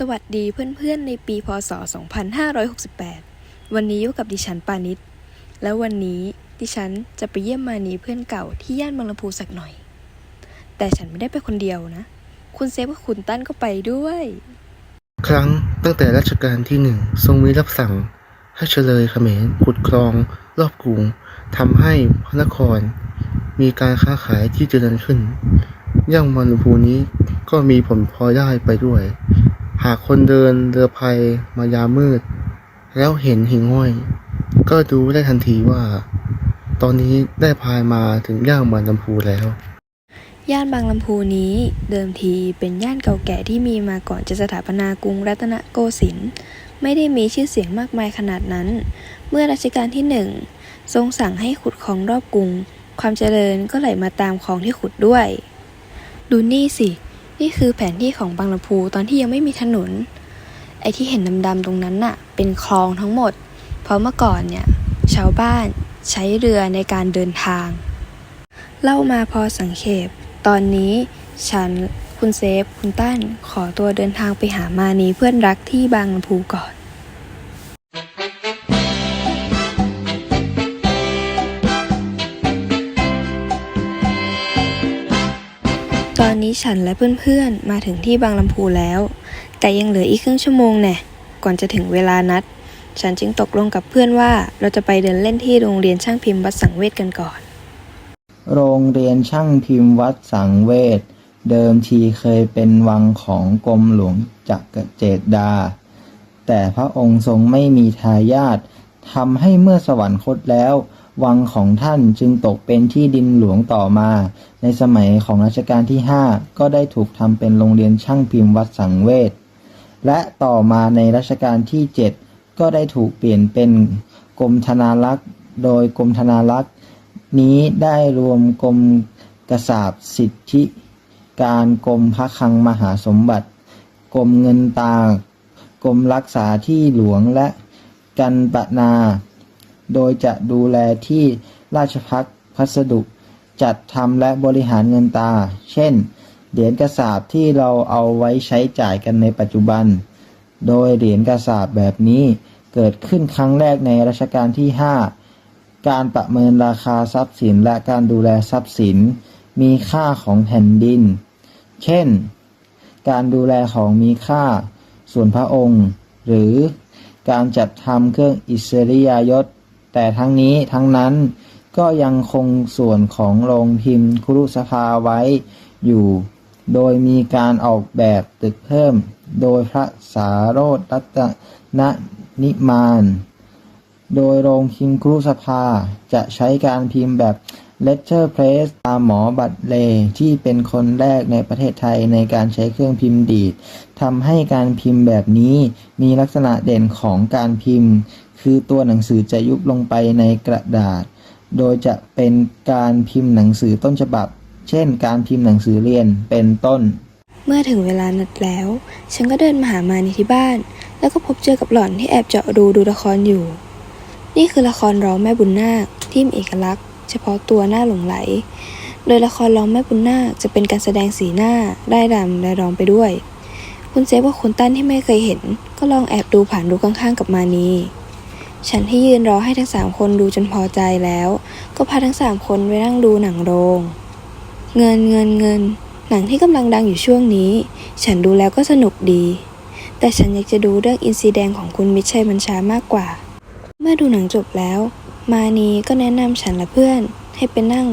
สวัสดีเพื่อนๆ ในปีพศ 2568 วันนี้อยู่กับดิฉันปานิชแล้ววันนี้ดิฉันจะไปเยี่ยมมานีเพื่อนเก่าที่ย่านบางลำพูสักหน่อย แต่ฉันไม่ได้ไปคนเดียวนะ คุณเซฟกับคุณตั้นก็ไปด้วย ครั้งตั้งแต่รัชกาลที่หนึ่งทรงมีรับสั่ง ให้เฉลยเขมรขุดคลอง รอบกรุงทำให้พระนคร มีการค้าขายที่เจริญขึ้น ย่างมันภูนี้ก็มีผลพลอยได้ไปด้วย หากคนเดินเรือพายมายามืด แล้วเห็นหิ่งห้อย ก็ดูได้ทันทีว่า ตอนนี้ได้พายมาถึงย่างมันลำพูแล้ว ย่านบางลำพูนี้เดิมทีเป็นย่านเก่าแก่ที่มีมาก่อนจะสถาปนากรุงรัตนโกสินทร์ไม่ได้มีชื่อเสียงมากมายขนาดนั้น เมื่อรัชกาลที่หนึ่งทรงสั่งให้ขุดคลองรอบกรุง ความเจริญก็ไหลมาตามคลองที่ขุดด้วย ดูนี่สิ นี่คือแผนที่ของบางลำพูตอนที่ยังไม่มีถนน ไอ้ที่เห็นดำๆตรงนั้นน่ะ เป็นคลองทั้งหมด เพราะเมื่อก่อนเนี่ย ชาวบ้านใช้เรือในการเดินทาง เล่ามาพอสังเขป ตอนนี้ฉันคุณเซฟ คุณตั้นขอตัวเดินทางไปหามานีเพื่อนรักที่บางลำพูก่อน ตอนนี้ฉันและเพื่อนๆ มาถึงที่บางลำพูแล้ว แต่ยังเหลืออีกครึ่งชั่วโมงแน่ก่อนจะถึงเวลานัด ฉันจึงตกลงกับเพื่อนว่าเราจะไปเดินเล่นที่โรงเรียนช่างพิมพ์วัดสังเวชกันก่อน โรงเรียนช่างพิมพ์วัดสังเวชเดิมทีเคยเป็นวังของกรมหลวงจักรเจษดา แต่พระองค์ทรงไม่มีทายาททำให้เมื่อสวรรคตแล้ว วังของท่านจึงตกเป็นที่ดินหลวงต่อมา ในสมัยของรัชกาลที่ 5 ก็ได้ถูกทำเป็นโรงเรียนช่างพิมพ์วัดสังเวชและต่อมาในรัชกาลที่ 7 ก็ได้ถูกเปลี่ยนเป็นกรมธนารักษ์โดยกรมธนารักษ์นี้ได้รวมกรมกษาบสิทธิการกรมพระคลังมหาสมบัติกรมเงินตากรมรักษาที่หลวงและกันปนา โดยจะดูแลที่ราชพักพัสดุ จัดทำและบริหารเงินตา เช่น เหรียญกระสาบที่เราเอาไว้ใช้จ่ายกันในปัจจุบัน โดยเหรียญกระสาบแบบนี้เกิดขึ้นครั้งแรกในรัชกาลที่ 5 การประเมินราคาทรัพย์สินและการดูแลทรัพย์สิน มีค่าของแผ่นดิน เช่น การดูแลของมีค่า ส่วนพระองค์ หรือการจัดทำเครื่องอิสริยยศ แต่ทั้งนี้ทั้งนั้น ก็ยังคงส่วนของโรงพิมพ์ครุสภาไว้อยู่ โดยมีการออกแบบตึกเพิ่ม โดยพระสาโรธรัตนนิมานโดยโรงพิมพ์ครุสภาจะใช้การพิมพ์แบบ Letter Press ตามหมอบัตเลที่เป็นคนแรกในประเทศไทยในการใช้เครื่องพิมพ์ดีดทำให้การพิมพ์แบบนี้มีลักษณะเด่นของการพิมพ์ คือตัวหนังสือจะยุบลงไปในกระดาษ โดยจะเป็นการพิมพ์หนังสือต้นฉบับ เช่น การพิมพ์หนังสือเรียนเป็นต้น เมื่อถึงเวลานัดแล้ว ฉันก็เดินมาหามานที่บ้าน แล้วก็พบเจอกับหล่อนที่แอบเจาะดูดูละครอยู่ นี่คือละครร้องแม่บุญนาคที่มีเอกลักษณ์ เฉพาะตัวหน้าหลงไหล โดยละครร้องแม่บุญนาคจะเป็นการแสดงสีหน้าได้รำและร้องไปด้วย คุณเซฟว่าคุณตั้นที่ไม่เคยเห็น ก็ลองแอบดูผ่านดูข้างๆกับมานี ฉันที่ยืนรอให้ทั้งสามคนดูจนพอใจแล้ว ก็พาทั้งสามคนไปนั่งดูหนังโรง เงินเงินเงิน หนังที่กำลังดังอยู่ช่วงนี้ ฉันดูแล้วก็สนุกดี แต่ฉันอยากจะดูเรื่องอินซีแดงของคุณมิชัยบัญชามากกว่า เมื่อดูหนังจบแล้ว มานีก็แนะนำฉันและเพื่อน ให้ไปนั่ง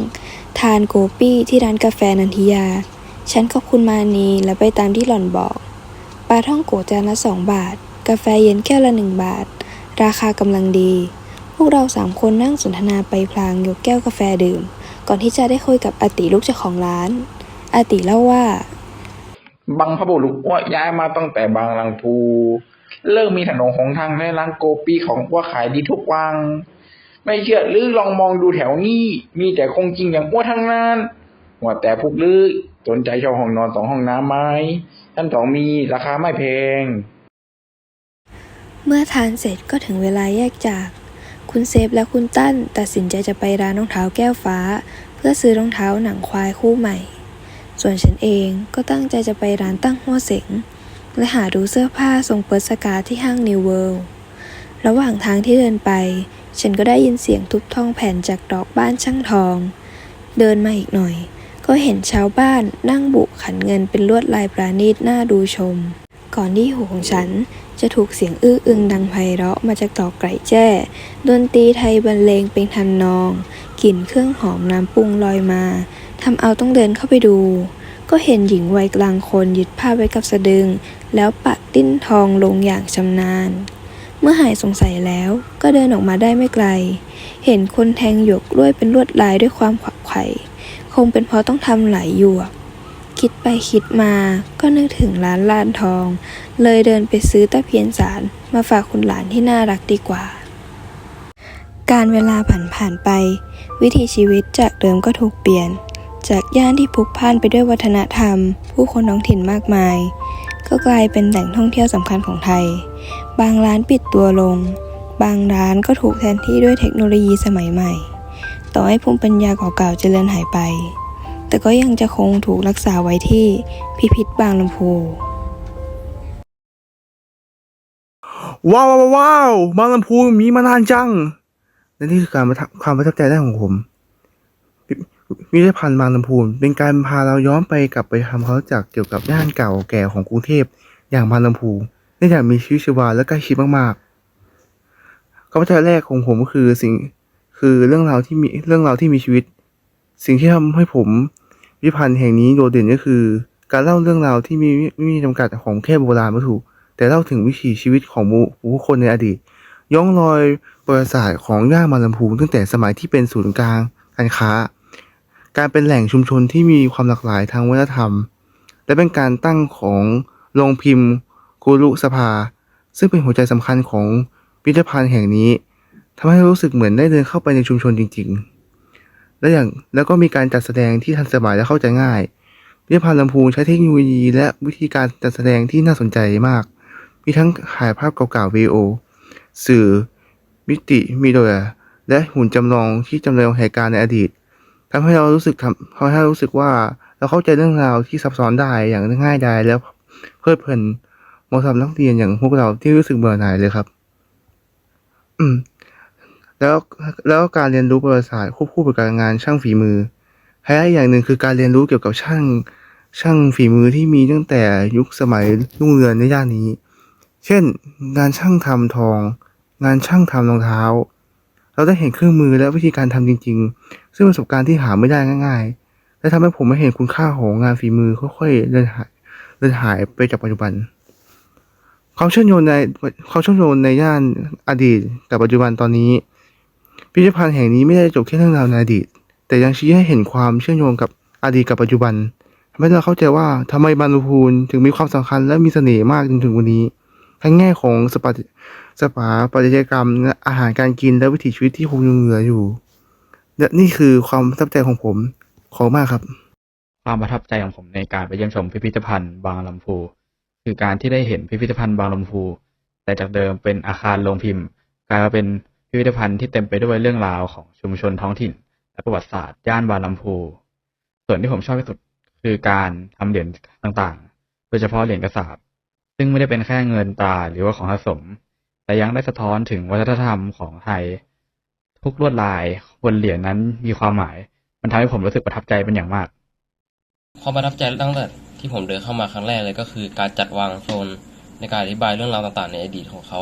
ทานโกปี้ที่ร้านกาแฟนันทิยา ฉันขอบคุณมานีและไปตามที่หล่อนบอก ปลาท่องโกจานละสองบาท กาแฟเย็นแก้วละหนึ่งบาท ราคากำลังดี พวกเราสามคนนั่งสนทนาไปพลางยกแก้วกาแฟดื่ม ก่อนที่จะได้คุยกับอาติลูกเจ้าของร้าน อาติเล่าว่า บางพะบุรุษอ้วย้ายมาตั้งแต่บางลังพูเริ่มมีถนนของทางและร้านโกปีของอ้วขายดีทุกวัง ไม่เชื่อหรือลองมองดูแถวนี้ มีแต่คงจริงอย่างอ้วทั้งนั้นว่าแต่พวกลือสนใจเช่าห้องนอนสองห้องน้ำไหมท่านสองมีราคาไม่แพง เมื่อทานเสร็จก็ถึงเวลาแยกจาก คุณเซฟและคุณตั้นตัดสินใจจะไปร้านรองเท้าแก้วฟ้า เพื่อซื้อรองเท้าหนังควายคู่ใหม่ ส่วนฉันเองก็ตั้งใจจะไปร้านตั้งหัวเสงและหาดูเสื้อผ้าทรงเปิดสกาที่ห้างนิวเวิลด์ระหว่างทางที่เดินไป ฉันก็ได้ยินเสียงทุบทองแผ่นจากดอกบ้านช่างทอง เดินมาอีกหน่อย ก็เห็นชาวบ้านนั่งบุขันเงินเป็นลวดลายประณีตน่าดูชม ก่อนที่หูของฉัน จะถูกเสียงอื้ออึงดังไพเราะมาจากตอกไก่แจ้ ดนตรีไทยบรรเลงเป็นทำนนอง กลิ่นเครื่องหอมน้ำปรุงลอยมาทำเอาต้องเดินเข้าไปดู ก็เห็นหญิงวัยกลางคนยึดผ้าไว้กับสะดึง แล้วปักดิ้นทองลงอย่างชำนาญ เมื่อหายสงสัยแล้วก็เดินออกมาได้ไม่ไกล เห็นคนแทงหยวกกล้วยเป็นลวดลายด้วยความขวักไขวคงเป็นเพราะต้องทำหลายหยวก คิดไปคิดมาก็นึกถึงร้านลานทอง เลยเดินไปซื้อตะเพียนสารมาฝากคุณหลานที่น่ารักดีกว่า การเวลาผ่านผ่านไป วิถีชีวิตจากเดิมก็ถูกเปลี่ยน จากย่านที่พลุกพล่านไปด้วยวัฒนธรรม ผู้คนท้องถิ่นมากมาย ก็กลายเป็นแหล่งท่องเที่ยวสำคัญของไทย บางร้านปิดตัวลง บางร้านก็ถูกแทนที่ด้วยเทคโนโลยีสมัยใหม่ ต่อให้ภูมิปัญญาเก่าๆเจริญหายไป แต่ก็ยังจะคงถูกรักษาไว้ที่พิพิธบางลำพู ว้าวว้าวว้าวบางลำพูมีมานานจังและนี่คือการประทับความประทับใจแรกของผมพิพิพิธภัณฑ์บางลำพูนเป็นการพาเราย้อนไปกลับไปทำควาจักเกี่ยวกับย่านเก่าแก่ของกรุงเทพอย่างบางลำพูได้อย่างมีชีวิตชีวาและใกล้ชิดมากๆความประทับใจแรกของผมก็คือสิ่งคือเรื่องราวที่มีเรื่องราวที่มีชีวิต สิ่งที่ทำให้ผม พิพิธภัณฑ์แห่งนี้โดดเด่นก็คือ การเล่าเรื่องราวที่มีไม่มีจำกัดของแค่โบราณวัตถุ แต่เล่าถึงวิถีชีวิตของผู้คนในอดีต ย้อนรอยประวัติศาสตร์ของย่านบาลำพูตั้งแต่สมัยที่เป็นศูนย์กลางการค้า การเป็นแหล่งชุมชนที่มีความหลากหลายทางวัฒนธรรม และเป็นการตั้งของโรงพิมพ์กุลุสภา ซึ่งเป็นหัวใจสำคัญของพิพิธภัณฑ์แห่งนี้ทำให้รู้สึกเหมือนได้เดินเข้าไปในชุมชนจริง ๆ และอย่างแล้วก็มีการจัดแสดงที่ทันสมัยและเข้าใจง่ายพิพิธภัณฑ์ลำพูนใช้เทคโนโลยีและวิธีการจัดแสดงที่น่าสนใจมาก มีทั้งถ่ายภาพเก่าๆวีโอสื่อ มิติมีโดยและหุ่นจำลองที่จำลองเหตุการณ์ในอดีตทำให้เรารู้สึกทำทำให้เรารู้สึกว่าเราเข้าใจเรื่องราวที่ซับซ้อนได้อย่างง่ายดายแล้วเพลิดเพลินเหมาะสำหรับนักเรียนอย่างพวกเราที่รู้สึกเบื่อหน่ายเลยครับ อืม แล้วแล้วการเรียนรู้ประวัติศาสตร์ควบคู่ไปกับงานช่างฝีมือไฮไลท์อย่างหนึ่งคือการเรียนรู้เกี่ยวกับช่างช่างฝีมือที่มีตั้งแต่ยุคสมัยรุ่งเรืองในย่านนี้ เช่น งานช่างทำทอง งานช่างทำรองเท้า เราได้เห็นเครื่องมือและวิธีการทำจริง ๆ ซึ่งประสบการณ์ที่หาไม่ได้ง่าย ๆ และทำให้ผมไม่เห็นคุณค่าของงานฝีมือค่อยๆเลือนหายเลือนหายไปจากปัจจุบันความเชื่อมโยงในความเชื่อมโยงในย่านอดีตกับปัจจุบันตอนนี้ พิพิธภัณฑ์แห่งนี้ไม่ได้จบแค่เรื่องราวในอดีต แต่ยังชี้ให้เห็นความเชื่อมโยงกับอดีตกับปัจจุบันทำให้เราเข้าใจว่าทำไมบางลำพูนถึงมีความสำคัญและมีเสน่ห์มากจนถึงวันนี้ ทั้งแง่ของสปาสปาปัจจัยกรรมอาหารการกินและวิถีชีวิตที่คงยังเหลืออยู่ และนี่คือความประทับใจของผมขอบมากครับ ความประทับใจของผมในการไปเยี่ยมชมพิพิธภัณฑ์บางลำพู คือการที่ได้เห็นพิพิธภัณฑ์บางลำพู แต่จากเดิมเป็นอาคารโรงพิมพ์ กลายมาเป็น พิพิธภัณฑ์ที่เต็มไปด้วยเรื่องราวของชุมชนท้องถิ่น และประวัติศาสตร์ย่านบางลำพู ส่วนที่ผมชอบที่สุดคือการทำเหรียญต่างๆ โดยเฉพาะเหรียญกระสาบ ซึ่งไม่ได้เป็นแค่เงินตราหรือว่าของสะสม แต่ยังได้สะท้อนถึงวัฒนธรรมของไทย ทุกลวดลายบนเหรียญนั้นมีความหมาย มันทำให้ผมรู้สึกประทับใจเป็นอย่างมาก ความประทับใจตั้งแต่ที่ผมเดินเข้ามาครั้งแรกเลยก็คือ การจัดวางโซนในการอธิบายเรื่องราวต่างๆ ในอดีตของเขา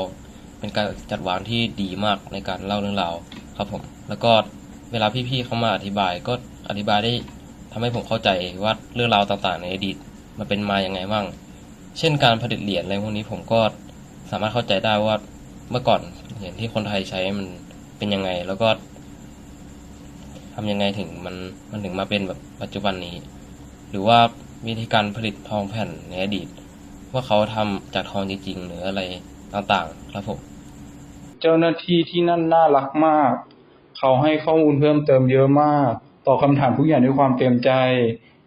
เป็นการจัดวางที่ดีมากในการเล่าเรื่องราวครับผม แล้วก็เวลาพี่ๆเขามาอธิบายก็อธิบายได้ทำให้ผมเข้าใจว่าเรื่องราวต่างๆ ในอดีตมันเป็นมาอย่างไงบ้าง เช่นการผลิตเหรียญอะไรพวกนี้ผมก็สามารถเข้าใจได้ว่าเมื่อก่อนเหรียญที่คนไทยใช้มันเป็นยังไง แล้วก็ทำยังไงถึงมันมันถึงมาเป็นแบบปัจจุบันนี้ หรือว่าวิธีการผลิตทองแผ่นในอดีต ว่าเขาทำจากทองจริงๆหรืออะไรต่างๆ ครับผม เจ้าหน้าที่ที่นั่นน่ารักมาก เขาให้ข้อมูลเพิ่มเติมเยอะมาก ตอบคำถามทุกอย่างด้วยความเต็มใจ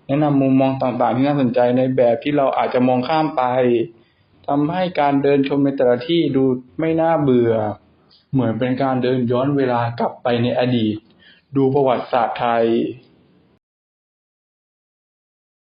แนะนำมุมมองต่างๆที่น่าสนใจในแบบที่เราอาจจะมองข้ามไปทำให้การเดินชมในแต่ละที่ดูไม่น่าเบื่อ เหมือนเป็นการเดินย้อนเวลากลับไปในอดีต ดูประวัติศาสตร์ไทย